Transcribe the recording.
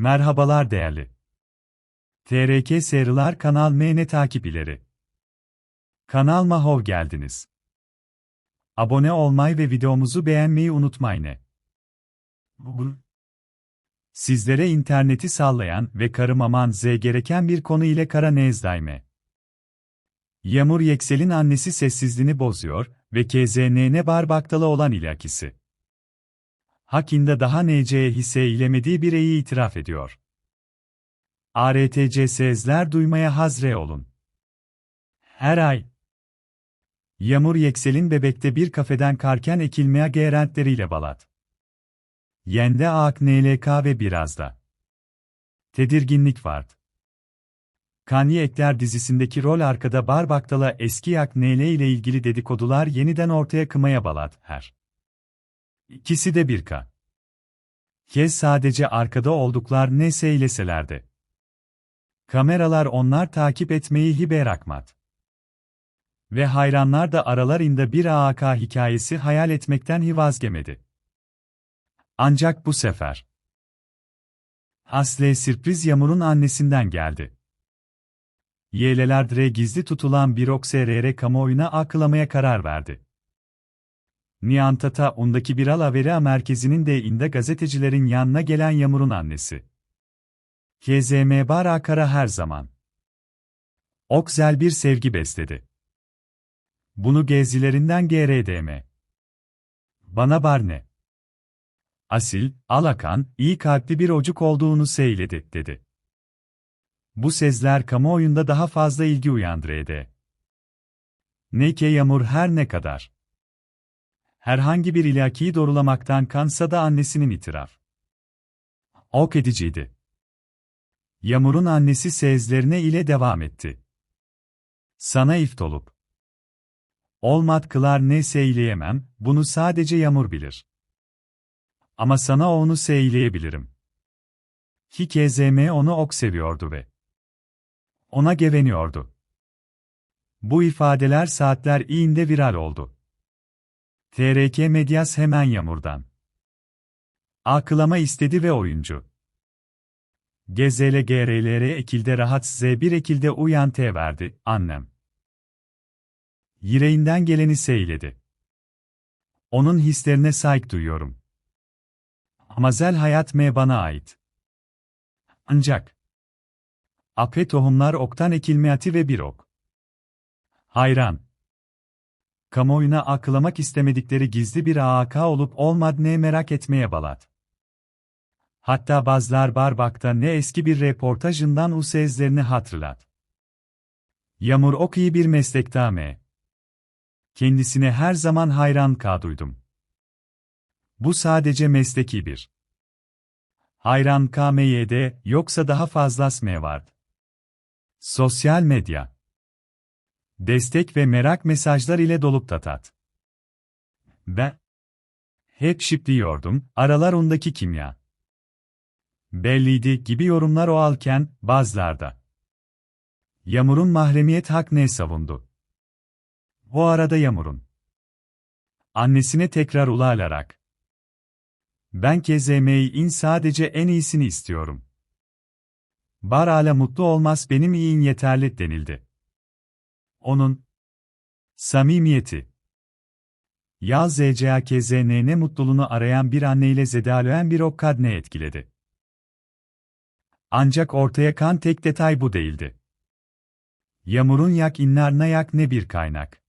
Merhabalar değerli. TRK Seriler Kanal MN takip ileri. Kanalıma hoş geldiniz. Abone olmayı ve videomuzu beğenmeyi unutmayın. Sizlere interneti sallayan ve karımaman z gereken bir konu ile kara nezdayme. Yağmur Yeksel'in annesi sessizliğini bozuyor ve KZNN barbaktalı olan ilakisi. Hakkında daha NC'ye hisse ilemediği bir eyi itiraf ediyor. ARTCS'ler duymaya hazre olun. Her ay. Yağmur Yeksel'in bebekte bir kafeden karken ekilmeye gerentleriyle balat. Yende AK NLK ve biraz da. Tedirginlik vardı. Kanye Ekler dizisindeki rol arkada Barbaktala eski Yak NL ile ilgili dedikodular yeniden ortaya kımaya balat her. İkisi de bir ka. Kez sadece arkada olduklar ne seyleselerdi. Kameralar onlar takip etmeyi hibe rakmat. Ve hayranlar da aralarında bir AAK hikayesi hayal etmekten hi vazgemedi. Ancak bu sefer. Asle sürpriz Yağmur'un annesinden geldi. Yelelerdre gizli tutulan bir OXRR kamuoyuna akılamaya karar verdi. Niantata undaki bir alavera merkezinin de inde gazetecilerin yanına gelen Yağmur'un annesi. KZM Bara Kara her zaman. Okzel bir sevgi besledi. Bunu gezilerinden GRDM. Bana Barne. Asil, alakan, iyi kalpli bir ocuk olduğunu seyledi, dedi. Bu sezler kamuoyunda daha fazla ilgi uyandırdı. Neke Yağmur her ne kadar herhangi bir ilakiyi doğrulamaktan kansa da annesinin itiraf. Ok ediciydi. Yağmur'un annesi sezlerine ile devam etti. Sana ift olup. Olmat kılar ne seyleyemem, bunu sadece Yağmur bilir. Ama sana onu seyleyebilirim. Ki KZM onu ok seviyordu ve ona geveniyordu. Bu ifadeler saatler iğinde viral oldu. TRK Medyas hemen Yağmur'dan. Akılama istedi ve oyuncu. Gezele GRLR ekilde rahat Z1 ekilde uyan T verdi, annem. Yüreğinden geleni seyledi. Onun hislerine saygı duyuyorum. Amazel hayat me bana ait. Ancak Ape tohumlar oktan ekilmeyati ve bir ok. Hayran. Kamuoyuna akılamak istemedikleri gizli bir AAK olup olmadığını merak etmeye balat. Hatta bazılar Barbak'ta ne eski bir reportajından u sezlerini hatırlat. Yağmur ok iyi bir meslekta Kendisine her zaman hayran kaduydum. Bu sadece mesleki bir. Hayran KMY'de yoksa daha fazlası mı var? Sosyal medya. Destek ve merak mesajlar ile dolup tatat. Ben hep şipliyordum, aralar ondaki kimya. Belliydi gibi yorumlar o alken, bazılarda. Yağmur'un mahremiyet hak ne savundu? Bu arada Yağmur'un annesine tekrar ulalarak ben KZM'in sadece en iyisini istiyorum. Bar hala mutlu olmaz benim iyiyim yeterli denildi. Onun samimiyeti Yaz ZCAKZNN mutluluğunu arayan bir anneyle zedaloyen bir okkadne etkiledi. Ancak ortaya kan tek detay bu değildi. Yağmurun yak innar yak ne bir kaynak.